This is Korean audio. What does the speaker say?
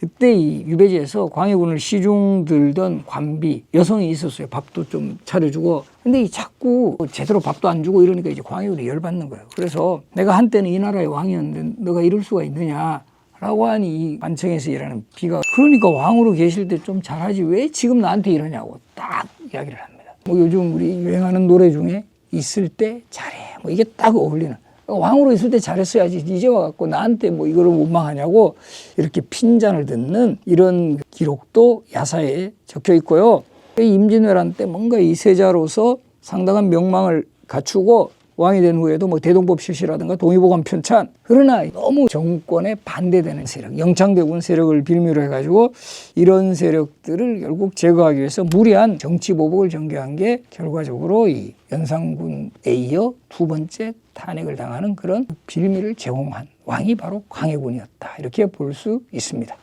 그때 이 유배지에서 광해군을 시중 들던 관비 여성이 있었어요. 밥도 좀 차려주고. 근데 이 자꾸 제대로 밥도 안 주고 이러니까 이제 광해군이 열받는 거예요. 그래서 내가 한때는 이 나라의 왕이었는데 너가 이럴 수가 있느냐. 라고 하니 이 관청에서 일하는 비가 그러니까 왕으로 계실 때 좀 잘하지 왜 지금 나한테 이러냐고 딱 이야기를 합니다. 뭐 요즘 우리 유행하는 노래 중에 있을 때 잘해. 뭐 이게 딱 어울리는. 왕으로 있을 때 잘했어야지. 이제 와갖고 나한테 뭐 이거를 원망하냐고 이렇게 핀잔을 듣는 이런 기록도 야사에 적혀 있고요. 이 임진왜란 때 뭔가 이 세자로서 상당한 명망을 갖추고 왕이 된 후에도 뭐 대동법 실시라든가 동의보감 편찬 그러나 너무 정권에 반대되는 세력 영창대군 세력을 빌미로 해가지고 이런 세력들을 결국 제거하기 위해서 무리한 정치 보복을 전개한 게 결과적으로 이 연산군에 이어 두 번째 탄핵을 당하는 그런 빌미를 제공한 왕이 바로 광해군이었다 이렇게 볼 수 있습니다.